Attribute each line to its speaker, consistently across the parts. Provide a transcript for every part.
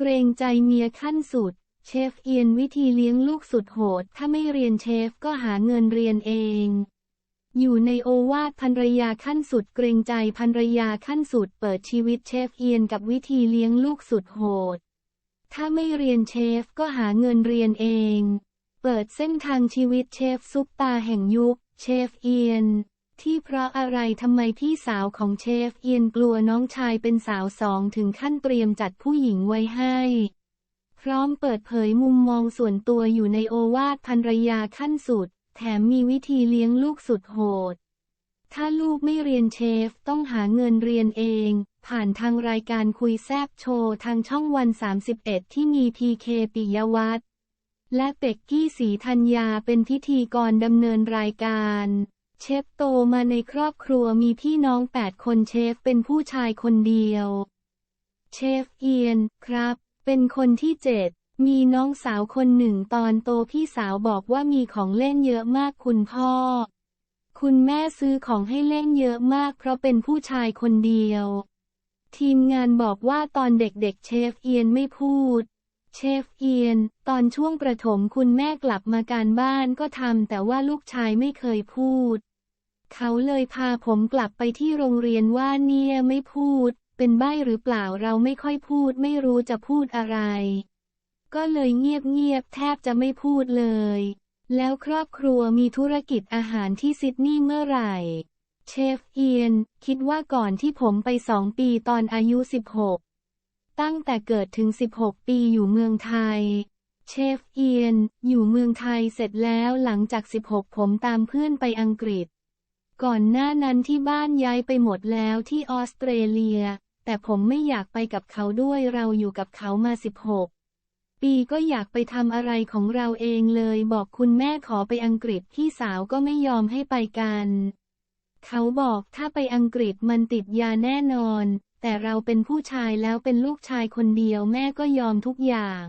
Speaker 1: เกรงใจเมียขั้นสุด เชฟเอียนวิธีเลี้ยงลูกสุดโหด ถ้าไม่เรียนเชฟก็หาเงินเรียนเอง อยู่ในโอวาทภรรยาขั้นสุด เกรงใจภรรยาขั้นสุด เปิดชีวิตเชฟเอียนกับวิธีเลี้ยงลูกสุดโหด ถ้าไม่เรียนเชฟก็หาเงินเรียนเอง เปิดเส้นทางชีวิตเชฟซุปตาแห่งยุค เชฟเอียน ที่เพราะอะไรทำไมพี่สาวของเชฟเอียนกลัวน้องชายเป็นสาวสองถึงขั้นเตรียมจัดผู้หญิงไว้ให้ พร้อมเปิดเผยมุมมองส่วนตัวอยู่ในโอวาทภรรยาขั้นสุด แถมมีวิธีเลี้ยงลูกสุดโหด ถ้าลูกไม่เรียนเชฟต้องหาเงินเรียนเอง ผ่านทางรายการคุยแซบโชว์ทางช่องวัน 31 ที่มีพีเคปิยวัฒน์และเป็กกี้สีธัญญาเป็นพิธีกรดำเนินรายการ เชฟโตมาในครอบครัวมีพี่น้อง 8 คนเชฟเป็นผู้ชายคนเดียว เชฟเอียนครับ เป็นคนที่เจ็ดมีน้องสาวคนหนึ่งตอนโตพี่สาวบอกว่ามีของเล่นเยอะมากคุณพ่อ คุณแม่ซื้อของให้เล่นเยอะมากเพราะเป็นผู้ชายคนเดียว ทีมงานบอกว่าตอนเด็กๆเชฟเอียนไม่พูด เชฟเอียน ตอนช่วงประถมคุณแม่กลับมาการบ้านก็ทำแต่ว่าลูกชายไม่เคยพูด เขาเลยพาผมกลับไปที่โรงเรียนว่าเนี่ยไม่พูด เป็นใบ้หรือเปล่าเราไม่ค่อยพูด ไม่รู้จะพูดอะไร ก็เลยเงียบๆแทบจะไม่พูดเลย แล้วครอบครัวมีธุรกิจอาหารที่ซิดนีย์เมื่อไหร่ เชฟเอียน คิดว่าก่อนที่ผมไปสองปีตอนอายุ 16 ตั้งแต่เกิดถึง 16 ปีอยู่เมืองไทยเชฟเอียน อยู่เมืองไทยเสร็จแล้วหลังจาก 16 ผมตามเพื่อนไปอังกฤษ ก่อนหน้านั้นที่บ้านย้ายไปหมดแล้วที่ออสเตรเลีย แต่ผมไม่อยากไปกับเขาด้วยเราอยู่กับเขามา 16 ปีก็อยากไปทำอะไรของเราเองเลย บอกคุณแม่ขอไปอังกฤษพี่สาวก็ไม่ยอมให้ไปกัน เขาบอกถ้าไปอังกฤษมันติดยาแน่นอน แต่เราเป็นผู้ชายแล้วเป็นลูกชายคนเดียวแม่ก็ยอมทุกอย่าง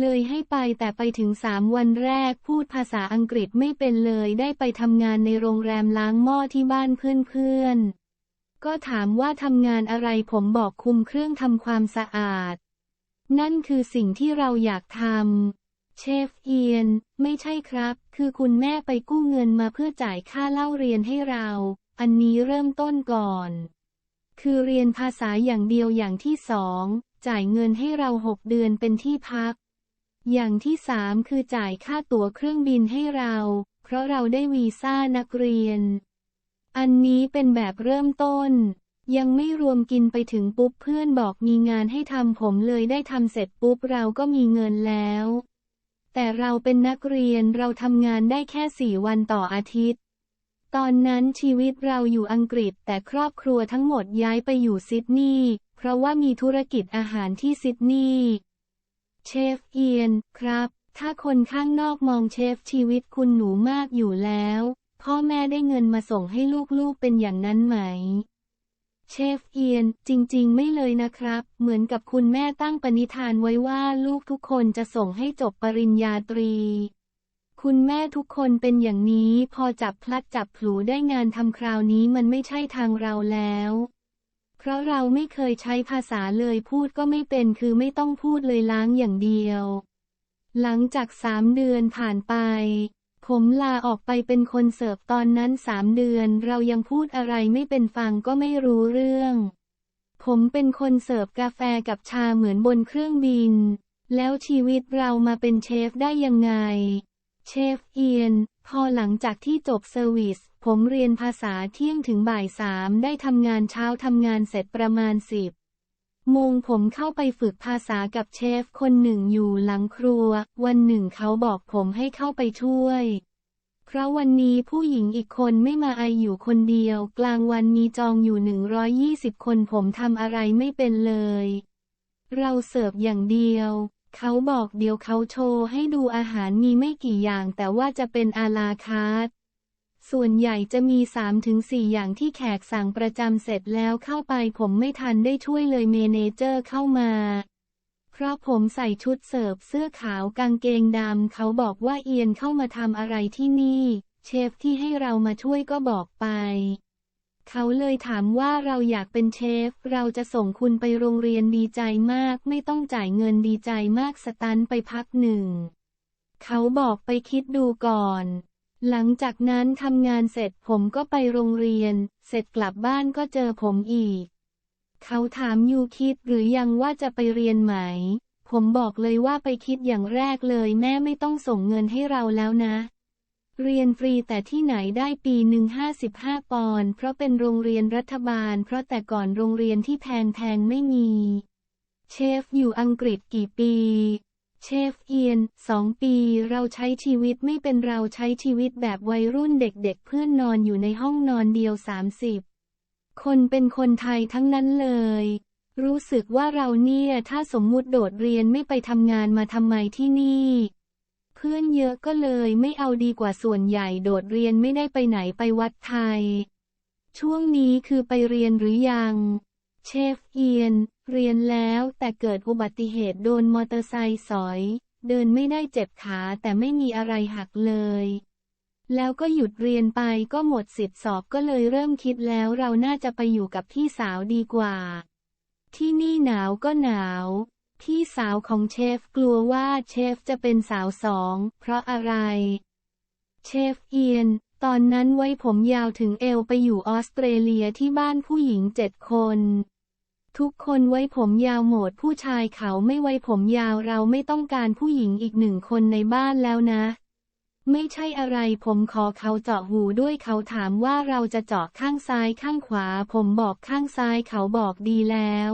Speaker 1: เลยให้ไปแต่ไปถึงสามวันแรกพูดภาษาอังกฤษไม่เป็นเลยได้ไปทำงานในโรงแรมล้างหม้อที่บ้านเพื่อนๆ ก็ถามว่าทำงานอะไรผมบอกคุมเครื่องทำความสะอาด นั่นคือสิ่งที่เราอยากทำ เชฟเอียน ไม่ใช่ครับ คือคุณแม่ไปกู้เงินมาเพื่อจ่ายค่าเล่าเรียนให้เรา อันนี้เริ่มต้นก่อน คือเรียนภาษาอย่างเดียวอย่างที่สองจ่ายเงินให้เราหกเดือนเป็นที่พัก อย่างที่สามคือจ่ายค่าตั๋วเครื่องบินให้เรา เพราะเราได้วีซ่านักเรียน อันนี้เป็นแบบเริ่มต้น ยังไม่รวมกินไปถึงปุ๊บเพื่อนบอกมีงานให้ทำผมเลยได้ทำเสร็จปุ๊บเราก็มีเงินแล้ว แต่เราเป็นนักเรียนเราทำงานได้แค่สี่วันต่ออาทิตย์ ตอนนั้นชีวิตเราอยู่อังกฤษแต่ครอบครัวทั้งหมดย้ายไปอยู่ซิดนีย์เพราะว่ามีธุรกิจอาหารที่ซิดนีย์ เชฟเอียนครับ ถ้าคนข้างนอกมองเชฟชีวิตคุณหนูมากอยู่แล้ว พ่อแม่ได้เงินมาส่งให้ลูกๆเป็นอย่างนั้นไหม เชฟเอียน จริงๆ ไม่เลยนะครับ เหมือนกับคุณแม่ตั้งปณิธานไว้ว่าลูกทุกคนจะส่งให้จบปริญญาตรี คุณแม่ทุกคนเป็นอย่างนี้พอจับพลัดจับผลูได้งานทำคราวนี้มันไม่ใช่ทางเราแล้ว เพราะเราไม่เคยใช้ภาษาเลยพูดก็ไม่เป็นคือไม่ต้องพูดเลยล้างอย่างเดียว หลังจากสามเดือนผ่านไป ผมลาออกไปเป็นคนเสิร์ฟตอนนั้นสามเดือน เรายังพูดอะไรไม่เป็นฟังก็ไม่รู้เรื่อง ผมเป็นคนเสิร์ฟกาแฟกับชาเหมือนบนเครื่องบิน แล้วชีวิตเรามาเป็นเชฟได้ยังไง เชฟเอียน พอหลังจากที่จบเซอร์วิส ผมเรียนภาษาเที่ยงถึงบ่ายสามได้ทำงานเช้าทำงานเสร็จประมาณสิบโมงผมเข้าไปฝึกภาษากับเชฟคนหนึ่งอยู่หลังครัว วันหนึ่งเขาบอกผมให้เข้าไปช่วย เพราะวันนี้ผู้หญิงอีกคนไม่มาไออยู่คนเดียว กลางวันมีจองอยู่ 120 คนผมทำอะไรไม่เป็นเลย เราเสิร์ฟอย่างเดียว เขาบอกเดี๋ยวเขาโชว์ให้ดูอาหารมีไม่กี่อย่าง แต่ว่าจะเป็นอาลาคาร์ทส่วนใหญ่จะมี 3-4 อย่างที่แขกสั่งประจำเสร็จแล้วเข้าไปผมไม่ทันได้ช่วยเลยเมเนเจอร์เข้ามา เพราะผมใส่ชุดเสิร์ฟเสื้อขาวกางเกงดำเขาบอกว่าเอียนเข้ามาทำอะไรที่นี่ เชฟที่ให้เรามาช่วยก็บอกไป เขาเลยถามว่าเราอยากเป็นเชฟ เราจะส่งคุณไปโรงเรียนดีใจมาก ไม่ต้องจ่ายเงินดีใจมากสตันไปพักหนึ่ง เขาบอกไปคิดดูก่อน หลังจากนั้นทำงานเสร็จผมก็ไปโรงเรียน เสร็จกลับบ้านก็เจอผมอีก เขาถามยูคิดหรือยังว่าจะไปเรียนไหม ผมบอกเลยว่าไปคิดอย่างแรกเลย แม่ไม่ต้องส่งเงินให้เราแล้วนะ เรียนฟรีแต่ที่ไหนได้ปีหนึ่งห้าสิบห้าปอนด์เพราะเป็นโรงเรียนรัฐบาล เพราะแต่ก่อนโรงเรียนที่แพงแพงไม่มี เชฟอยู่อังกฤษกี่ปี เชฟเอียนสองปี เราใช้ชีวิตไม่เป็นเราใช้ชีวิตแบบวัยรุ่นเด็กๆ เพื่อนนอนอยู่ในห้องนอนเดียว30คนเป็นคนไทยทั้งนั้นเลย รู้สึกว่าเราเนี่ยถ้าสมมุติโดดเรียนไม่ไปทำงานมาทำไมที่นี่ เพื่อนเยอะก็เลยไม่เอาดีกว่าส่วนใหญ่โดดเรียนไม่ได้ไปไหนไปวัดไทย ช่วงนี้คือไปเรียนหรือยัง เชฟเอียน เรียนแล้วแต่เกิดอุบัติเหตุโดนมอเตอร์ไซค์สอย เดินไม่ได้เจ็บขาแต่ไม่มีอะไรหักเลย แล้วก็หยุดเรียนไปก็หมดสิทธิ์สอบก็เลยเริ่มคิดแล้วเราน่าจะไปอยู่กับพี่สาวดีกว่า ที่นี่หนาวก็หนาว พี่สาวของเชฟกลัวว่าเชฟจะเป็นสาวสอง เพราะอะไร เชฟเอียน ตอนนั้นไว้ผมยาวถึงเอวไปอยู่ออสเตรเลียที่บ้านผู้หญิงเจ็ดคน ทุกคนไว้ผมยาวหมดผู้ชายเขาไม่ไว้ผมยาวเราไม่ต้องการผู้หญิงอีกหนึ่งคนในบ้านแล้วนะ ไม่ใช่อะไรผมขอเขาเจาะหูด้วยเขาถามว่าเราจะเจาะข้างซ้ายข้างขวา ผมบอกข้างซ้ายเขาบอกดีแล้ว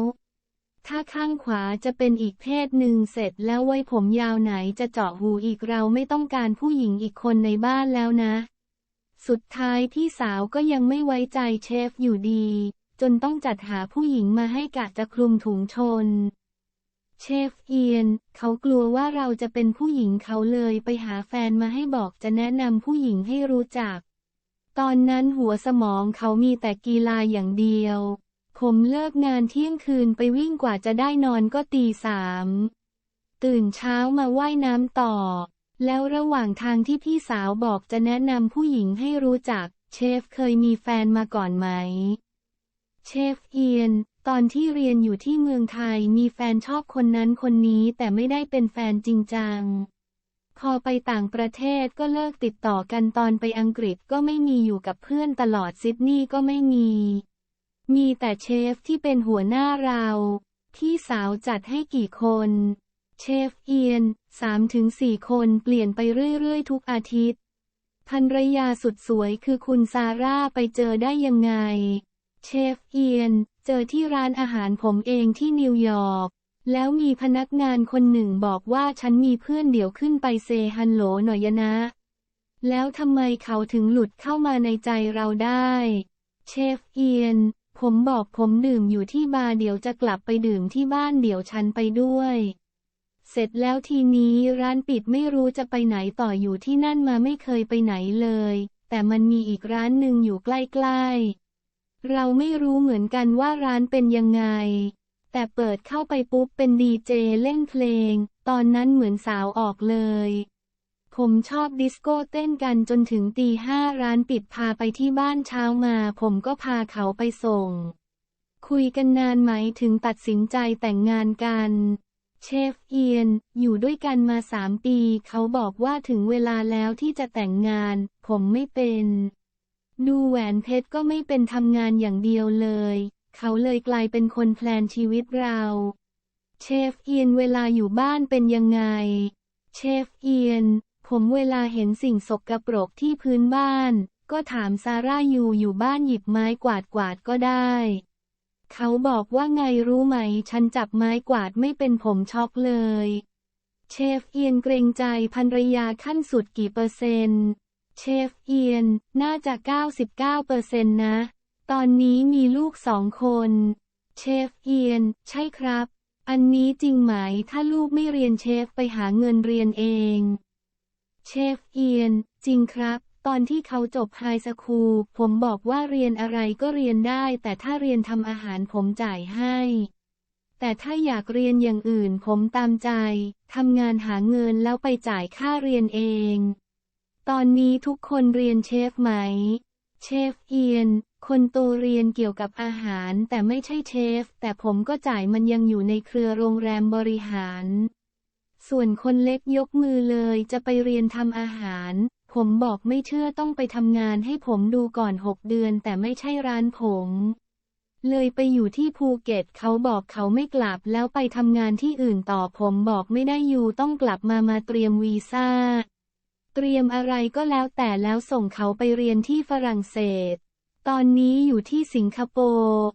Speaker 1: ถ้าข้างขวาจะเป็นอีกเพศหนึ่งเสร็จแล้วไว้ผมยาวไหนจะเจาะหูอีกเราไม่ต้องการผู้หญิงอีกคนในบ้านแล้วนะ สุดท้ายพี่สาวก็ยังไม่ไว้ใจเชฟอยู่ดี จนต้องจัดหาผู้หญิงมาให้กะจะคลุมถุงชน เชฟเอียน เขากลัวว่าเราจะเป็นผู้หญิงเขาเลยไปหาแฟนมาให้บอกจะแนะนำผู้หญิงให้รู้จัก ตอนนั้นหัวสมองเขามีแต่กีฬาอย่างเดียว ผมเลิกงานเที่ยงคืนไปวิ่งกว่าจะได้นอนก็ตีสาม ตื่นเช้ามาว่ายน้ำต่อ แล้วระหว่างทางที่พี่สาวบอกจะแนะนำผู้หญิงให้รู้จัก เชฟเคยมีแฟนมาก่อนไหม เชฟเอียน ตอนที่เรียนอยู่ที่เมืองไทยมีแฟนชอบคนนั้นคนนี้แต่ไม่ได้เป็นแฟนจริงจัง พอไปต่างประเทศก็เลิกติดต่อกันตอนไปอังกฤษก็ไม่มีอยู่กับเพื่อนตลอดซิดนีย์ก็ไม่มี มีแต่เชฟที่เป็นหัวหน้าเราพี่สาวจัดให้กี่คน เชฟเอียนสามถึงสี่คนเปลี่ยนไปเรื่อยๆ ทุกอาทิตย์ภรรยาสุดสวยคือคุณซาร่าไปเจอได้ยังไง เชฟเอียน เจอที่ร้านอาหารผมเองที่นิวยอร์กแล้วมีพนักงานคนหนึ่งบอกว่าฉันมีเพื่อนเดี๋ยวขึ้นไปเซฮันโหลหน่อยนะ แล้วทำไมเขาถึงหลุดเข้ามาในใจเราได้ เชฟเอียน ผมบอกผมดื่มอยู่ที่บาร์เดี๋ยวจะกลับไปดื่มที่บ้านเดี๋ยวฉันไปด้วย เสร็จแล้วทีนี้ร้านปิดไม่รู้จะไปไหนต่ออยู่ที่นั่นมาไม่เคยไปไหนเลย แต่มันมีอีกร้านหนึ่งอยู่ใกล้ๆ เราไม่รู้เหมือนกันว่าร้านเป็นยังไง แต่เปิดเข้าไปปุ๊บเป็นดีเจเล่นเพลง ตอนนั้นเหมือนสาวออกเลย ผมชอบดิสโก้เต้นกันจนถึงตีห้าร้านปิดพาไปที่บ้านเช้ามา ผมก็พาเขาไปส่ง คุยกันนานไหมถึงตัดสินใจแต่งงานกัน เชฟเอียน อยู่ด้วยกันมาสามปี เขาบอกว่าถึงเวลาแล้วที่จะแต่งงาน ผมไม่เป็น ดูแหวนเพชรก็ไม่เป็นทำงานอย่างเดียวเลย เขาเลยกลายเป็นคนแพลนชีวิตเรา เชฟเอียนเวลาอยู่บ้านเป็นยังไงเชฟเอียน ผมเวลาเห็นสิ่งสกปรกที่พื้นบ้าน ก็ถามซาร่าอยู่อยู่บ้านหยิบไม้กวาดกวาดก็ได้ เขาบอกว่าไงรู้ไหม ฉันจับไม้กวาดไม่เป็นผมช็อกเลย เชฟเอียนเกรงใจภรรยาขั้นสุดกี่เปอร์เซ็นต์ เชฟเอียนน่าจะ 99เปอร์เซ็นต์นะ ตอนนี้มีลูกสองคน เชฟเอียน ใช่ครับ อันนี้จริงไหมถ้าลูกไม่เรียนเชฟไปหาเงินเรียนเอง เชฟเอียน จริงครับ ตอนที่เขาจบไฮสคูล ผมบอกว่าเรียนอะไรก็เรียนได้ แต่ถ้าเรียนทำอาหารผมจ่ายให้ แต่ถ้าอยากเรียนอย่างอื่นผมตามใจ ทำงานหาเงินแล้วไปจ่ายค่าเรียนเอง ตอนนี้ทุกคนเรียนเชฟไหม เชฟเอียน คนโตเรียนเกี่ยวกับอาหารแต่ไม่ใช่เชฟ แต่ผมก็จ่ายมันยังอยู่ในเครือโรงแรมบริหาร ส่วนคนเล็กยกมือเลยจะไปเรียนทำอาหาร ผมบอกไม่เชื่อต้องไปทำงานให้ผมดูก่อนหกเดือนแต่ไม่ใช่ร้านผม เลยไปอยู่ที่ภูเก็ตเขาบอกเขาไม่กลับแล้วไปทำงานที่อื่นต่อผมบอกไม่ได้อยู่ต้องกลับมามาเตรียมวีซ่า เตรียมอะไรก็แล้วแต่แล้วส่งเขาไปเรียนที่ฝรั่งเศส ตอนนี้อยู่ที่สิงคโปร์